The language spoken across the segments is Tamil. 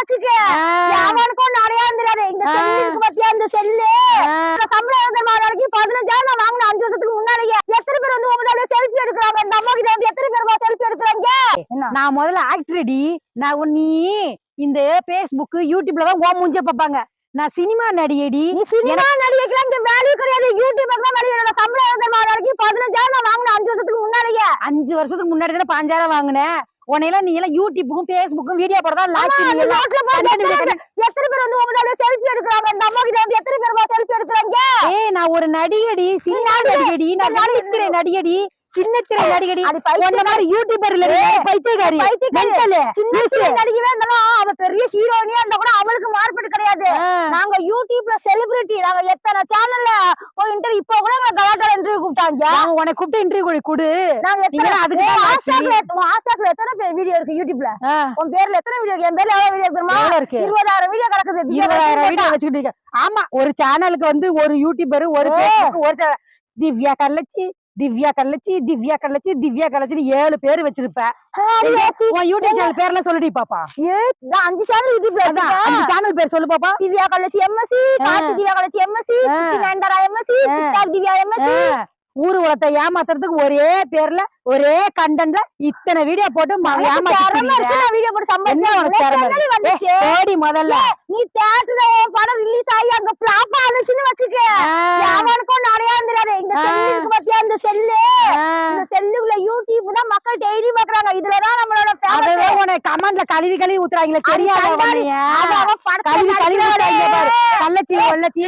வச்சுக்க. நிறைய இந்த செல்லு இருக்கு பாத்தியா இந்த செல்லு? இந்த சம்பளம் நாளைக்கு பதினஞ்சாயிரம் நான் வாங்கின அஞ்சு வருஷத்துக்கு முன்னாடியே. எத்தனை பேர் வந்து உங்களோட செல்ஃபி எடுக்கிறாங்க? இந்த அம்மா கிட்ட வந்து எத்தனை பேர் செல்ஃபி எடுக்கிறாங்க? நான் முதல்ல ஆக்டரடி நான் நீ இந்த பேஸ்புக் யூடியூப்ல தான் ஓ மூஞ்ச பார்ப்பாங்க. நான் சினிமா நடிகடி. சினிமா நடிகைக்கெல்லாம் இந்த வேல்யூ கிடையாது. யூடியூப் தான் வேல்யூ என்னோட சம்பளம் தெரியுமா நாளைக்கு பதினஞ்சாயிரம் நான் வாங்கின அஞ்சு வருஷத்துக்கு முன்னாடியே. அஞ்சு வருஷத்துக்கு முன்னாடி தானே பாஞ்சாயிரம் வாங்கினேன். உன்னையெல்லாம் நீ எல்லாம் யூடியூப்புக்கும் பேஸ்புக்கும் வீடியோ போட தான் அந்த ரோட்ல போய் கண்டென்ட் எத்தனை பேர் வந்து உங்களோட செல்ஃபி எடுக்கிறாங்க? இந்த அம்மா கிட்ட வந்து எத்தனை பேர் செல்ஃபி எடுக்கிறாங்க? ஏய் நான் ஒரு நடிகடி சினிமா நடிகடி நான் நடித்திரை நடிகடி. சின்னத்திரை நடிகடி. அது பைத்தியம் உன்ன மாதிரி யூடியூபர் இல்ல நீ பைத்தியக்காரி. சின்ன. சின்ன நடிகவே இருந்தாலும் அவ பெரிய ஹீரோனியா இருந்தா கூட அவளுக்கு மார்க்கெட் கிடையாது. நாங்க யூடியூப்ல செலிபிரிட்டி நாங்க எத்தனை சேனல்ல போய் இன்டர்வியூ இப்போ கூட எங்க கலாட்டால இன்டர்வியூ கூப்பிட்டாங்க. உனக்கு கூப்பிட்டு இன்டர்வியூ கொடு நாங்க நீங்க அதுக்கு உன் ஆஸ்டாக்ல எத்தனை வீடியோ இருக்கு யூடியூப்ல உன் பேர்ல எத்தனை வீடியோ என் பேர்ல எவ்வளவு வீடியோ தெரியுமா? எவ்வளவு இருக்கு? இருபதாயிரம் வீடியோ கிடக்குது. இருபதாயிரம் வீடியோ வச்சுக்கிட்டு ஆமா ஒரு சேனலுக்கு வந்து ஒரு யூடியூபர் ஒரு ஒரு. திவ்யா கள்ளச்சி. திவ்யா கள்ளச்சி திவ்யா கள்ளச்சி திவ்யா கள்ளச்சி ஏழு பேர் வச்சிருப்ப. உன் யூடியூப் சேனல் பேர்லாம் சொல்லுடி பாப்பா. அஞ்சு சேனல் யூடியூப்ல அந்த சேனல் பேர் சொல்லு பாப்பா. Divya Kallachi MSc Divya Kallachi MSc. Nayanthara MSc Divya MSc ஊரு உலகத்தை ஏமாத்துறதுக்கு ஒரே பேர்ல ஒரே கண்டென்ட்ல இத்தனை வீடியோ போட்டு வீடியோ போட்டு ஓடி முதல்ல. நீ தியேட்டர்ல படம் ரிலீஸ் ஆகி அங்க பிளாப் ஆனிச்சுன்னு வச்சுக்க. ஆ, அவனுக்கும் நிறைய தெரியாது. இந்த பாத்தியா? இந்த செல்லு. இந்த செல்லுல யூடியூப் தான் மக்கள் டெய்லி பாக்குறாங்க இதுலதான் நம்மளோட உனக்கு கமெண்ட்ல கழுவி கழுவி ஊத்துறாங்களே. தெரியாத கழுவி கழுவி கள்ளச்சி கொள்ளச்சி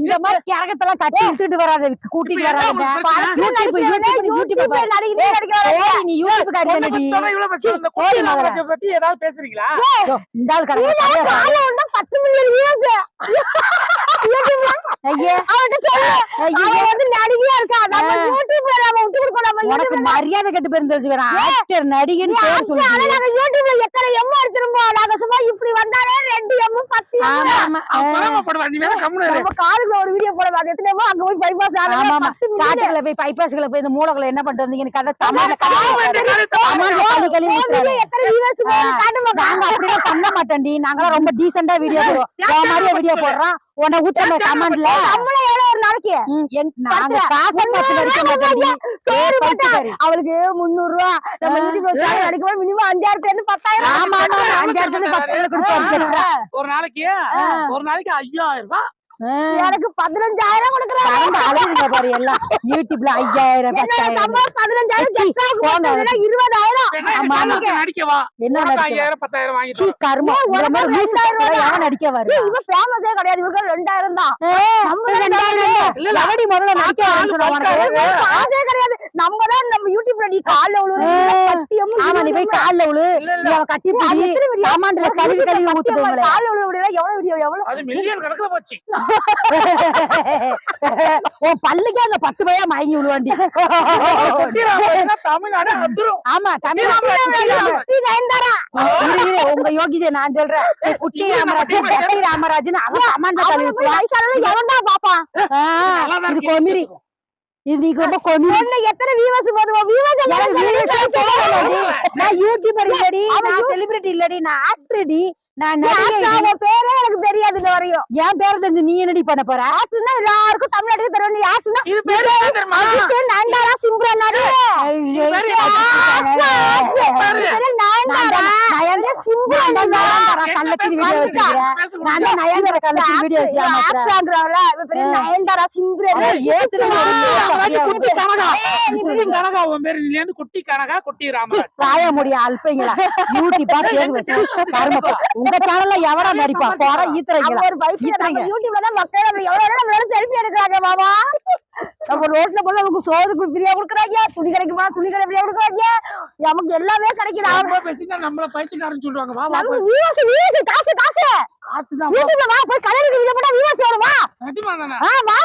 இந்த மாதிரி கேரகத்தெல்லாம் கட்டி இழுத்துட்டு வராத கூட்டிட்டு வராத யூடியூப் யூடியூப் நீ யூடியூப். பத்தி ஏதாவது பேசுறீங்களா? இந்த ஆள் கடை தான் காலைல வந்தா 10 மில்லியன் views. உனக்கு மரியாதை கெட்டு பேருந்து தெரிஞ்சுக்கிறேன் ஆக்டர் நடிகன் பேர் சொல்லி நாங்க யூடியூப்ல எத்தனை M அடிச்சிருப்போம். நாங்க சும்மா இப்படி வந்தாலே ரெண்டு M, பத்து காலுக்குள்ள ஒரு வீடியோ போட அது எத்தனை அங்க போய் ஆனது ஆமா. காட்டுக்குள்ள போய் பைபாஸ்க்குள்ள போய் இந்த என்ன பண்ணிட்டு வந்தீங்க கதை அப்படிலாம் பண்ண மாட்டோம்டி. நாங்களாம் ரொம்ப டீசெண்டா வீடியோ மாதிரியே வீடியோ போடுறோம் உன்னை ஊத்துற கமெண்ட்ல சம்பளம் எவ்வளவு ஒரு நாளைக்கு. நாங்க காசு. அவளுக்கு முந்நூறு ரூபா. நம்ம அடிக்கும் மினிமம் அஞ்சாயிரத்துல இருந்து பத்தாயிரம் ஆமா அஞ்சாயிரத்துல இருந்து ஒரு நாளைக்கு ஒரு நாளைக்கு ஐயாயிரம் ரூபாய் எனக்கு பதினஞ்சாயிரம் கொடுக்குறாங்க. பாரு எல்லாம். யூடியூப்ல ஐயாயிரம் பதினஞ்சாயிரம் இருபதாயிரம். ஆமா, என்ன ஐயாயிரம் பத்தாயிரம் வாங்கி சீ கருமம் எவன் நடிக்க வருவா இவ ஃபேமஸே கிடையாது. இவருக்கு ரெண்டாயிரம் தான். முதல்ல நடிக்க கிடையாது. நம்ம தான் நம்ம யூடியூப்ல நீ காலைல ஆமா நீ போய் கால்ல விழு. நீ அவ கட்டி கமாண்ட்ல கழுவி கழுவி காலைல விழுவது எவ்வளவு வீடியோ எவ்வளவு? அது மில்லியன் கணக்குல போச்சு. உன் பல்லுக்கே அங்க பத்து பையா மயங்கி விழுவாண்டி. தமிழ்நாடு ஆமா தமிழ் குட்டி நயன்தாரா இரு, இரு, உங்க யோகிதை நான் சொல்றேன். குட்டி ராமராஜ் கட்டை ராமராஜன் அவன் கமாண்ட்ல கழுவி போய் எவன்டா பாப்பான் இது கொமிரி. ஒண்ணு எத்தனை வியூவர்ஸ் போதும் வியூவர்ஸ். நான் யூடியூபர் இல்லடி நான் செலிபிரிட்டி இல்லடி நான் ஆக்டர்டி நான் பேரே எனக்கு தெரியாது இந்த வரையும். என் பேர் தெரிஞ்சு நீ என்னடி பண்ண போற? ஆக்சுன்னா எல்லாருக்கும் தமிழ்நாட்டுக்கு தெரியும். நீ ஆக்சுன்னா இது பேரு நடி. பேரு பேரு வீடியோ நான் தான் நயன்தாரா வீடியோ இவ நயன்தாரா குட்டி கனகா. குட்டி கனகா உன் பேரு நீ வந்து குட்டி கனகா குட்டி ராமராஜ். காய முடிய அல்பைங்களா? யூடியூப்பா பேர் வச்சு கருமப்பா உங்க சேனல்ல எவரா நடிப்பா? போற நம்ம யூடியூப்ல தான் மக்கள் நம்ம எவ்வளவு நம்மளால செல்ஃபி எடுக்கறாங்க மாமா? நம்ம ரோட்ல போய் நமக்கு சோறு ஃப்ரீயா கொடுக்குறாங்க துணி கிடைக்குமா துணி கடை ஃப்ரீயா கொடுக்குறாங்க. நமக்கு எல்லாமே கிடைக்குது. அவங்க பேசினா நம்மள பைத்தியக்காரன்னு சொல்லுவாங்க. வா வா வியூஸ் வியூஸ் காசு காசு. காசுதான் யூடியூப்ல வா போய் கலருக்கு வீடியோ போட்டா வியூஸ் வரும் வா. தானே ஆ வா